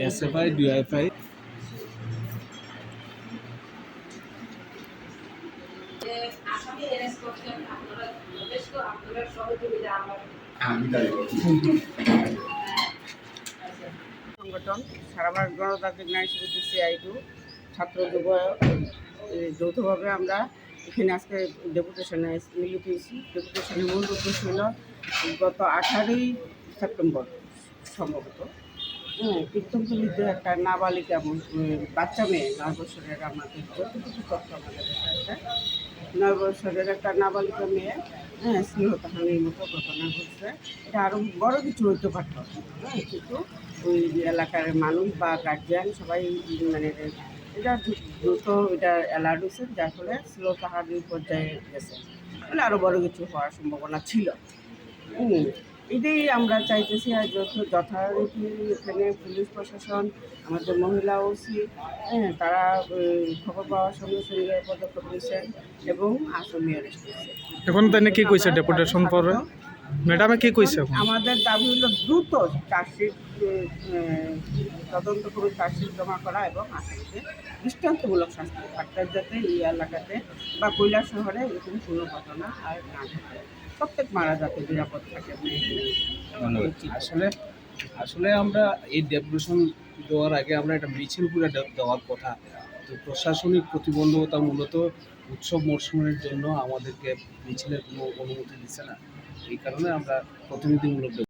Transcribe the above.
SFI DIFI সংগঠন সারা ভারত গণতান্ত্রিক নারী সমিতি সিআইটু ছাত্র যুব যৌথভাবে আমরা এখানে আজকে ডেপুটেশনে মিলিত হয়েছি ডেপুটেশনের মূল উদ্দেশ্য হল গত আঠারোই সেপ্টেম্বর সম্ভবত। হ্যাঁ একটা নাবালিকা বাচ্চা মেয়ে, নয় বছরের আমাদের যতটুকু তথ্য আমাদের আছে, নয় বছরের একটা নাবালিকা মেয়ে হ্যাঁ স্নেহতাহানির মতো ঘটনা ঘটছে। এটা আরও বড় কিছু হইতে পারত হ্যাঁ কিন্তু ওই এলাকার মানুষ বা গার্জিয়ান সবাই মানে এটা দ্রু- দ্রুত এটা অ্যালার্ট হয়েছে, যার ফলে স্নেহতাহানির পর্যায়ে গেছে। মানে আরও বড় কিছু হওয়ার সম্ভাবনা ছিল। এটাই আমরা চাইতেছি আর যত যথারীতি এখানে পুলিশ প্রশাসন, আমাদের মহিলা ওসি হ্যাঁ তারা খবর পাওয়ার সঙ্গে সঙ্গে পদক্ষেপ নিয়েছেন এবং আসামি অ্যারেস্ট এখন তাই কি কইছে ডেপুটেশন পরে ম্যাডামে কি কইছে আমাদের দাবি হলো দ্রুত চার্জশিট তদন্ত করে চার্জশিট জমা করা এবং আসামিকে দৃষ্টান্তমূলক শাস্তি ফাটকার যাতে এই এলাকাতে বা কৈলাস শহরে এরকম কোনো ঘটনা আর না ঘটে। প্রত্যেক মারা যাতে নিরাপদ থাকে। আসলে আসলে আমরা এই ডেপুটেশন দেওয়ার আগে আমরা একটা মিছিল করে দেওয়ার কথা। তো প্রশাসনিক প্রতিবন্ধকতা মূলত উৎসব মরশুমের জন্য আমাদেরকে মিছিলের কোনো অনুমতি দিচ্ছে না। এই কারণে আমরা প্রতিনিধিমূলক